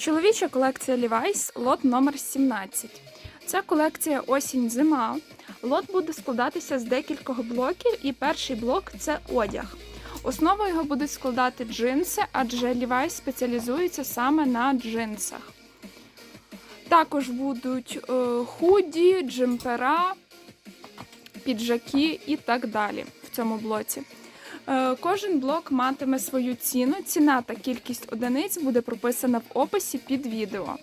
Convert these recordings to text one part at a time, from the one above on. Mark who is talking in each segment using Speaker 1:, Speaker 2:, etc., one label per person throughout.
Speaker 1: Чоловіча колекція Levi's, лот номер 17. Це колекція осінь-зима. Лот буде складатися з декількох блоків, і перший блок це одяг. Основою його будуть складати джинси, адже Levi's спеціалізується саме на джинсах. Також будуть е, худі, джемпера, піджаки і так далі в цьому блоці. Е, Кожен блок матиме свою ціну. Ціна та кількість одиниць буде прописана в описі під відео.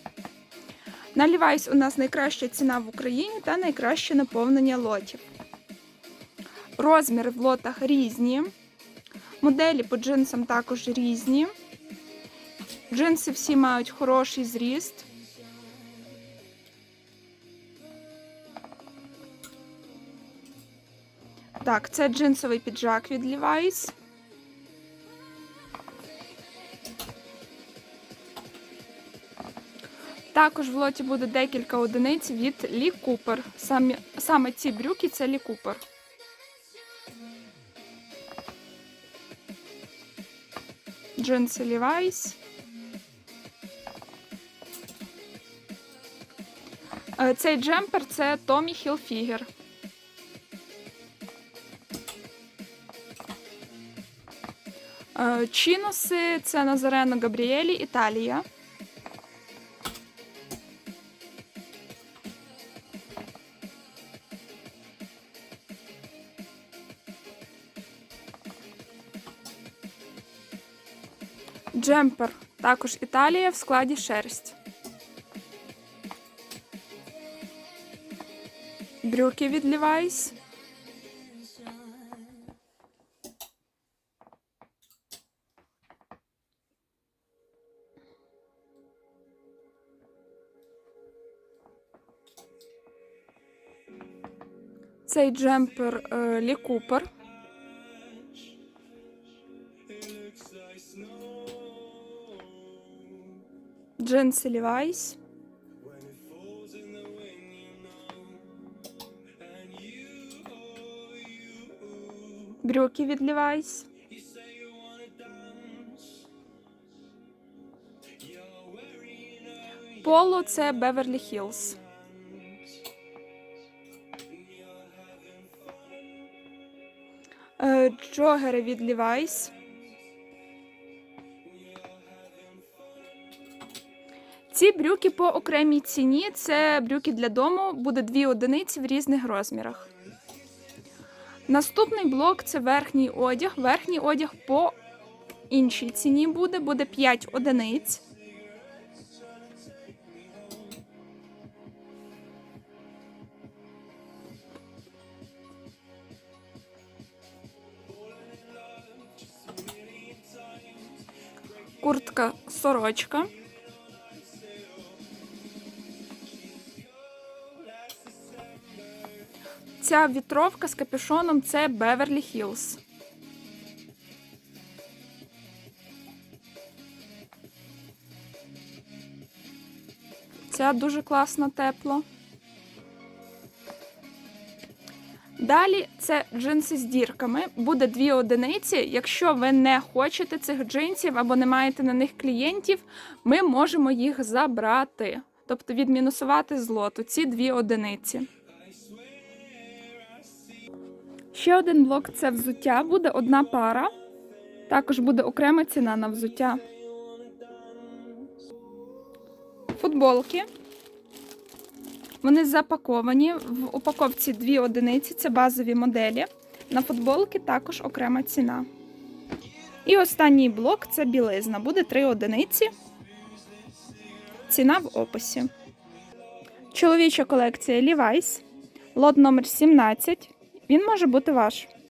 Speaker 1: На у нас найкраща ціна в Україні та найкраще наповнення лотів. Розміри в лотах різні. Моделі по джинсам також різні. Джинси всі мають хороший зріст. Так, це джинсовий піджак від Levi's. Також в лоті буде декілька одиниць від Lee Cooper. Самі, саме ці брюки це Lee Cooper. Джинси Levi's. Е, Цей джемпер це Tommy Hilfiger. Е, Чіноси це Назарено Габріелі, Італія. Джемпер також Італія в складі шерсть. Брюки від Levi's. Цей джемпер е, Лі Купер. Джинси Levi's. Брюки від Levi's. Поло це Beverly Hills. Джогери від Levi's. Ці брюки по окремій ціні. Це брюки для дому, буде дві одиниці в різних розмірах. Наступний блок це верхній одяг. Верхній одяг по іншій ціні буде, буде 5 одиниць. Куртка сорочка. Ця вітровка з капюшоном це Beverly Hills. Ця дуже класно тепло. Далі це джинси з дірками. Буде дві одиниці. Якщо ви не хочете цих джинсів або не маєте на них клієнтів, ми можемо їх забрати. Тобто відмінусувати з лоту ці дві одиниці. Ще один блок це взуття. Буде одна пара. Також буде окрема ціна на взуття. Футболки. Вони запаковані. В упаковці дві одиниці це базові моделі. На футболки також окрема ціна. І останній блок це білизна. Буде три одиниці. Ціна в описі. Чоловіча колекція Levi's. Лот номер 17. Він може бути ваш.